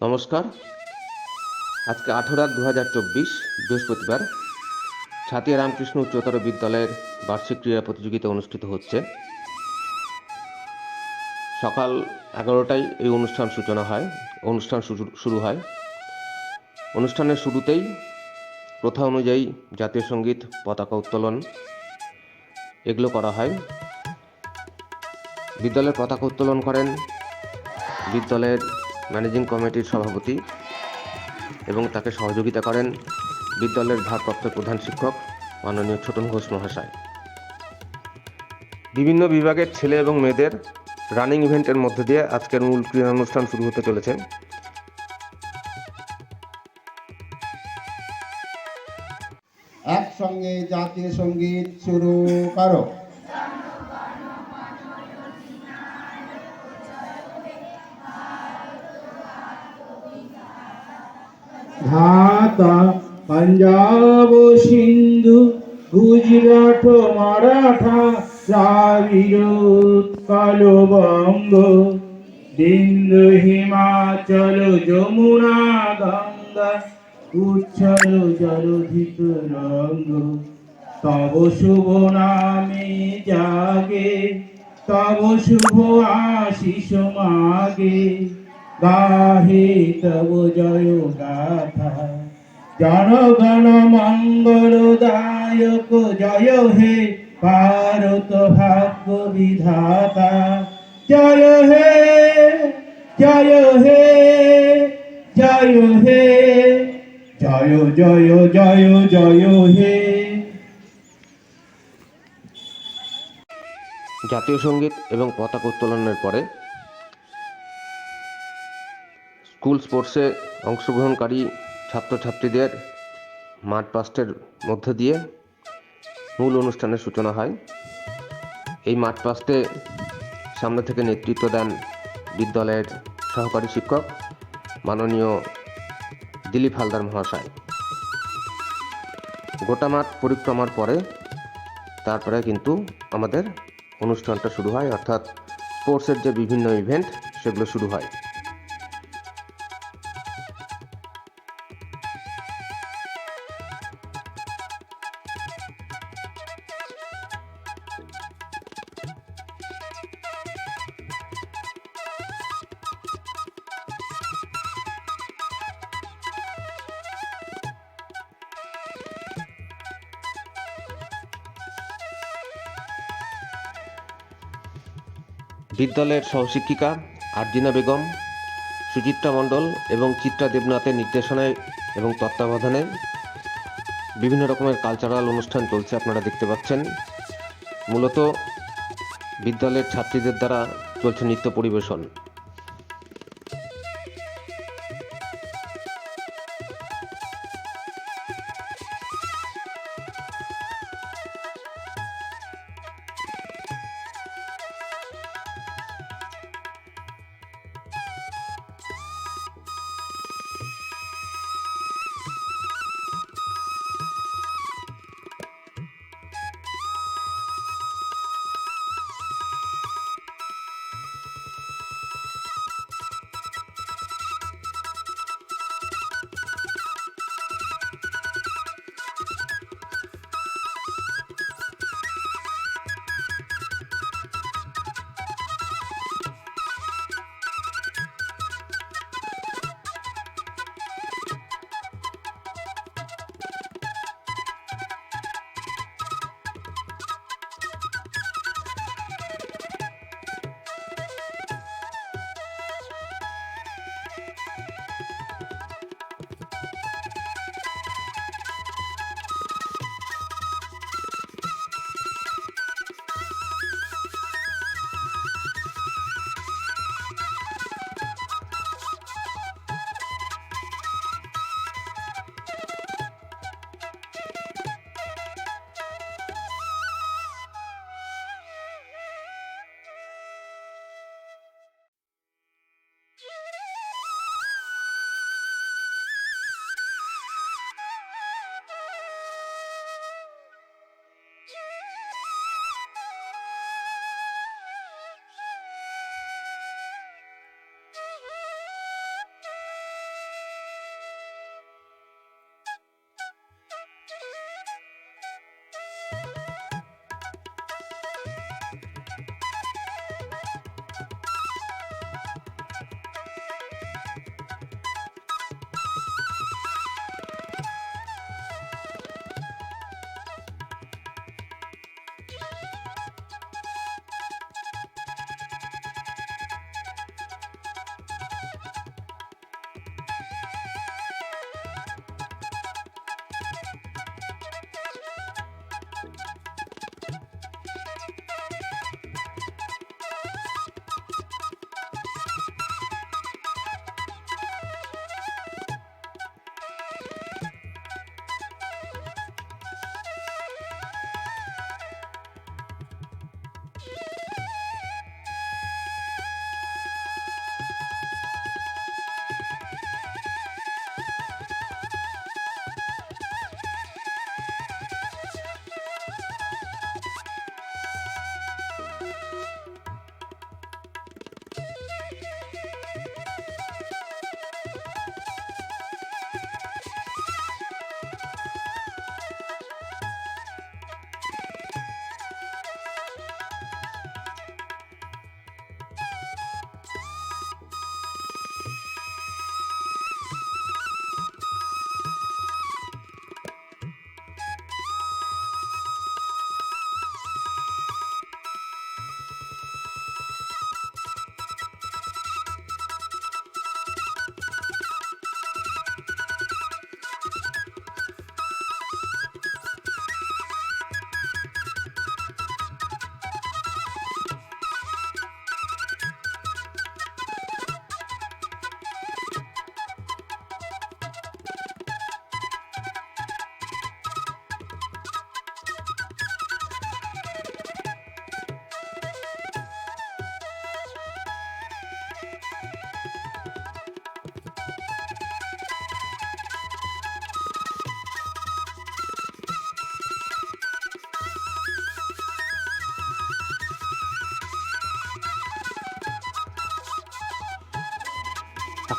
নমস্কার। আজকে আঠেরো এক দু হাজার চব্বিশ বৃহস্পতিবার ছাতিয়া রামকৃষ্ণ উচ্চতর বিদ্যালয়ের বার্ষিক ক্রীড়া প্রতিযোগিতা অনুষ্ঠিত হচ্ছে। সকাল এগারোটায় এই অনুষ্ঠান সূচনা হয়, অনুষ্ঠান শুরু হয়। অনুষ্ঠানের শুরুতেই প্রথা অনুযায়ী জাতীয় সংগীত পতাকা উত্তোলন এগুলো করা হয়। বিদ্যালয়ের পতাকা উত্তোলন করেন বিদ্যালয়ের ম্যানেজিং কমিটির সভাপতি এবং তাকে সহযোগিতা করেন বিদ্যালয়ের ভারপ্রাপ্ত প্রধান শিক্ষক মাননীয় ছোটন ঘোষ মহাশয়। বিভিন্ন বিভাগের ছেলে এবং মেয়েদের রানিং ইভেন্টের মধ্যে দিয়ে আজকের মূল ক্রীড়া অনুষ্ঠান শুরু হতে চলেছে। একসঙ্গে জাতীয় সংগীত শুরু করো। ঢাকা পাঞ্জাব সিন্ধু, গুজরাট, মারাঠা উৎকল বঙ্গ বিন্দু, হিমাচল, যমুনা, গঙ্গা, উচ্ছল জলধিত রঙ্গ। তব শুভ নামে জাগে, তব শুভ আশিস মাগে। গাহে তব জয় গাথা জনগণ মঙ্গল দায়ক জয় হে ভারত ভাগ্য বিধাতা। জয় হে জয় হে জয় হে, জয় জয় জয় জয় হে। জাতীয় সংগীত এবং পতাকা উত্তোলনের পরে স্কুল স্পোর্টসে অংশগ্রহণকারী ছাত্রছাত্রীদের মাঠ পাস্টের মধ্য দিয়ে মূল অনুষ্ঠানের সূচনা হয়। এই মাঠ পাস্টে সামনে থেকে নেতৃত্ব দেন বিদ্যালয়ের সহকারী শিক্ষক মাননীয় দিলীপ হালদার মহাশয়। গোটা মাঠ পরিক্রমার পরে তারপরে কিন্তু আমাদের অনুষ্ঠানটা শুরু হয়, অর্থাৎ স্পোর্টসের যে বিভিন্ন ইভেন্ট সেগুলো শুরু হয়। বিদ্যালয়ের সহশিক্ষিকা আরজিনা বেগম, সুচিত্রা মণ্ডল এবং চিত্রা দেবনাথের নির্দেশনায় এবং তত্ত্বাবধানে বিভিন্ন রকমের কালচারাল অনুষ্ঠান চলছে আপনারা দেখতে পাচ্ছেন। মূলত বিদ্যালয়ের ছাত্রীদের দ্বারা চলছে নৃত্য পরিবেশন।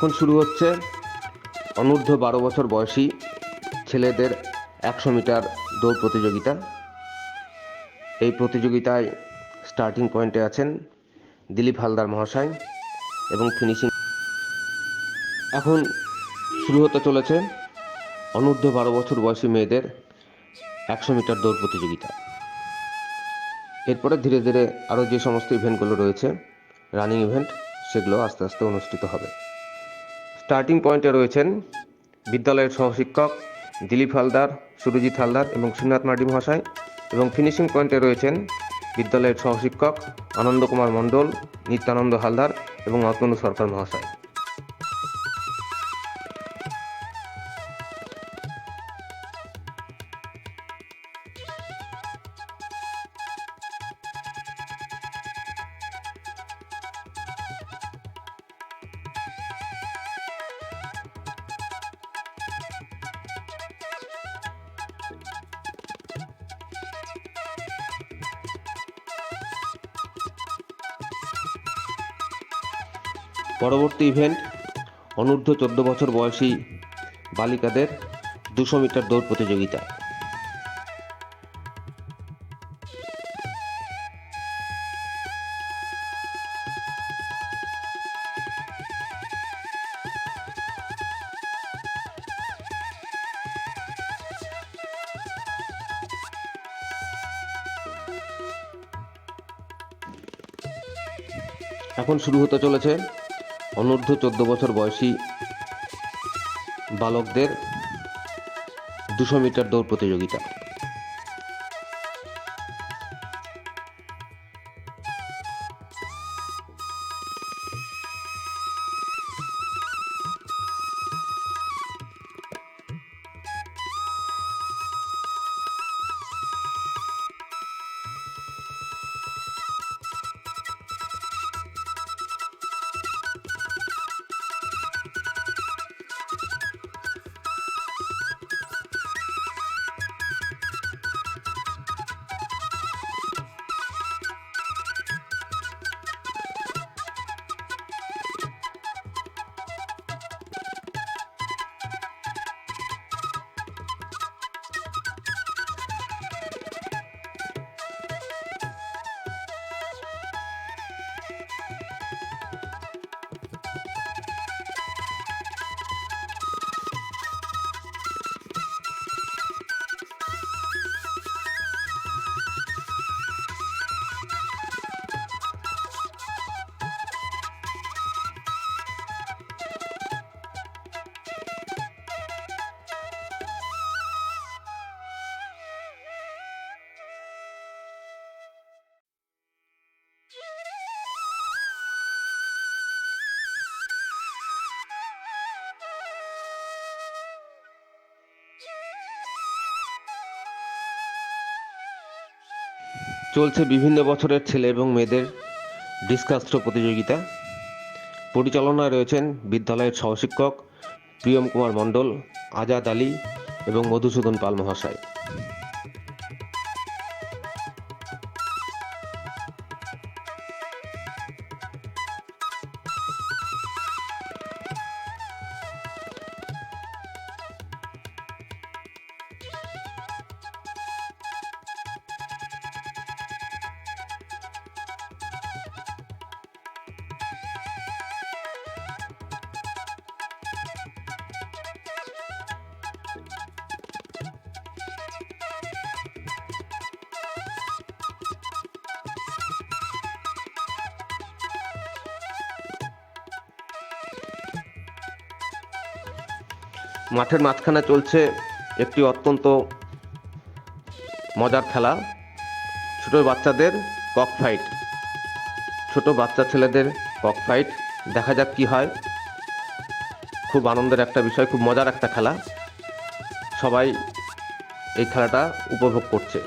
এখন শুরু হচ্ছে অনূর্ধ্ব বারো বছর বয়সী ছেলেদের একশো মিটার দৌড় প্রতিযোগিতা। এই প্রতিযোগিতায় স্টার্টিং পয়েন্টে আছেন দিলীপ হালদার মহাশয় এবং ফিনিশিং এখন শুরু হতে চলেছে অনূর্ধ্ব বারো বছর বয়সী মেয়েদের একশো মিটার দৌড় প্রতিযোগিতা। এরপরে ধীরে ধীরে আরও যে সমস্ত ইভেন্টগুলো রয়েছে রানিং ইভেন্ট সেগুলো আস্তে আস্তে অনুষ্ঠিত হবে। স্টার্টিং পয়েন্টে রয়েছেন বিদ্যালয়ের সহশিক্ষক দিলীপ হালদার, সুরজিৎ হালদার এবং শ্রীনাথ মার্ডি মহাশয় এবং ফিনিশিং পয়েন্টে রয়েছেন বিদ্যালয়ের সহশিক্ষক আনন্দ কুমার মণ্ডল, নিত্যানন্দ হালদার এবং অতনু সরকার মহাশয়। পরবর্তী ইভেন্ট অনূর্ধ্ব চোদ্দ বছর বয়সী বালিকাদের দুশো মিটার দৌড় প্রতিযোগিতা। এখন শুরু হতে চলেছে অনূর্ধ্ব চোদ্দ বছর বয়সী বালকদের দুশো মিটার দৌড় প্রতিযোগিতা। চলছে বিভিন্ন বছরের ছেলে এবং মেয়েদের ডিসকাস্ট্র প্রতিযোগিতা। পরিচালনায় রয়েছেন বিদ্যালয়ের সহশিক্ষক প্রিয়ম কুমার মণ্ডল, আজাদ আলী এবং মধুসূদন পাল মহাশয়। মাঠের মাঝখানে চলছে একটি অত্যন্ত মজার খেলা। ছোট বাচ্চাদের কক ফাইট ছোট বাচ্চা ছেলেদের কক ফাইট দেখা যাক কি হয়। খুব আনন্দের একটা বিষয়, খুব মজার একটা খেলা। সবাই এই খেলাটা উপভোগ করছে।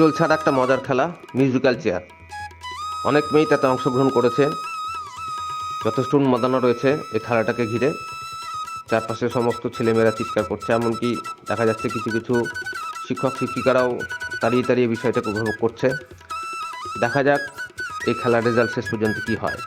চলছে আর একটা মজার খেলা মিউজিক্যাল চেয়ার অনেক মেয়েই তাতে অংশগ্রহণ করেছে। যথেষ্ট উন্মাদনা রয়েছে এই খেলাটাকে ঘিরে। চারপাশে সমস্ত ছেলেমেয়েরা চিৎকার করছে, এমনকি দেখা যাচ্ছে কিছু কিছু শিক্ষক, শিক্ষিকারাও তাড়িয়ে তাড়িয়ে বিষয়টাকে উপভোগ করছে। দেখা যাক এই খেলার রেজাল্ট শেষ পর্যন্ত কী হয়।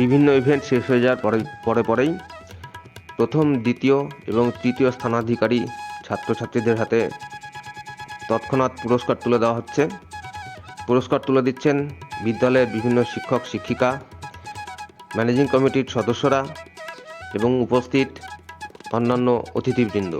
বিভিন্ন ইভেন্ট শেষ হয়ে যাওয়ার পরে পরে পরেই প্রথম, দ্বিতীয় এবং তৃতীয় স্থানাধিকারী ছাত্রছাত্রীদের হাতে তৎক্ষণাৎ পুরস্কার তুলে দেওয়া হচ্ছে। পুরস্কার তুলে দিচ্ছেন বিদ্যালয়ের বিভিন্ন শিক্ষক, শিক্ষিকা ম্যানেজিং কমিটির সদস্যরা এবং উপস্থিত অন্যান্য অতিথিবৃন্দ।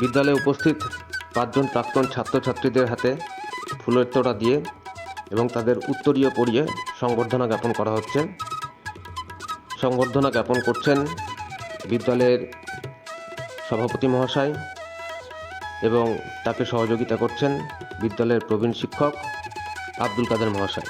বিদ্যালয়ে উপস্থিত পাঁচজন প্রাক্তন ছাত্রছাত্রীদের হাতে ফুলের তোড়া দিয়ে এবং তাদের উত্তরীয় পড়িয়ে সংবর্ধনা জ্ঞাপন করা হচ্ছে। সংবর্ধনা জ্ঞাপন করছেন বিদ্যালয়ের সভাপতি মহাশয় এবং তাকে সহযোগিতা করছেন বিদ্যালয়ের প্রবীণ শিক্ষক আব্দুল কাদের মহাশয়।